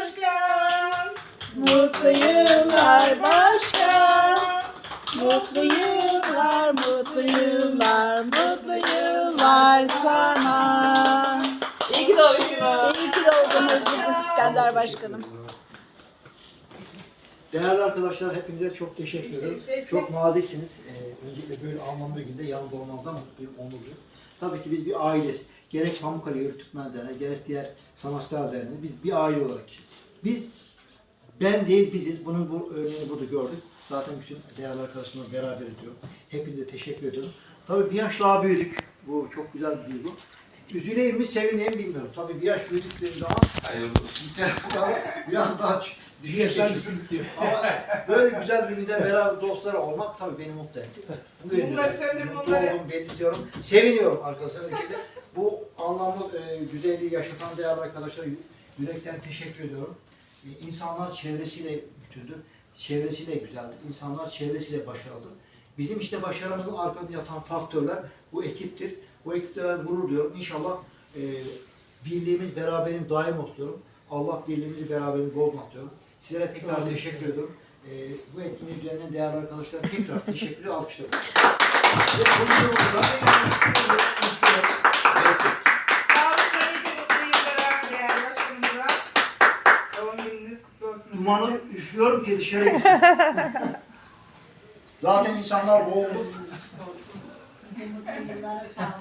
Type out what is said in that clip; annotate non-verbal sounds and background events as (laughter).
başkan. Mutlu yıllar başkan. Mutlu yıllar, mutlu yıllar, mutlu yıllar sana. İyi ki doğmuşsunuz. İyi ki doğdunuz bizim İskender Başkanım. Değerli arkadaşlar hepinize çok teşekkür ederim. Çok naziksiniz. Ee, öncelikle böyle anlamlı bir günde yanımda olmanızdan mutluyum, onurluyum. Tabii ki biz bir ailesi. Gerek Pamukkale Yörük Türkmen Derneği, gerek diğer sanatçılar derneği. Biz bir aile olarak. Biz, ben değil biziz. Bunun bu örneğini burada gördük. Zaten bütün değerli arkadaşlarımla beraber ediyorum. Hepinize teşekkür ediyorum. Tabii bir yaş daha büyüdük. Bu çok güzel bir duygu. Üzüleyim mi, sevineyim mi bilmiyorum. Tabii bir yaş büyüdükleri zaman Hayırlı olsun. (laughs) biraz daha düşersen Ama böyle güzel bir günde beraber dostlar olmak tabii beni mutlu etti. Bunları söndür, mutlu bunları. oldum, belirtiyorum. Seviniyorum arkadaşlar. Anlamlı e, güzelliği yaşatan değerli arkadaşlara yü- yürekten teşekkür ediyorum. E, insanlar çevresiyle bütündür. Çevresiyle güzeldir. İnsanlar çevresiyle başarılıdır. Bizim işte başarımızın arkasında yatan faktörler bu ekiptir. Bu ekiple ben gurur duyuyorum. İnşallah e, birliğimiz, beraberim daim olsun. Allah birliğimizi, beraberimizi bozmaz diyorum. Sizlere tekrar teşekkür ediyorum. E, bu etkinlik üzerinden değerli arkadaşlar tekrar teşekkür. Alkışlıyorum. (laughs) Dumanı üflüyorum ki dışarı gitsin. (laughs) Zaten insanlar boğuldu. Nice mutlu yıllara sağlık.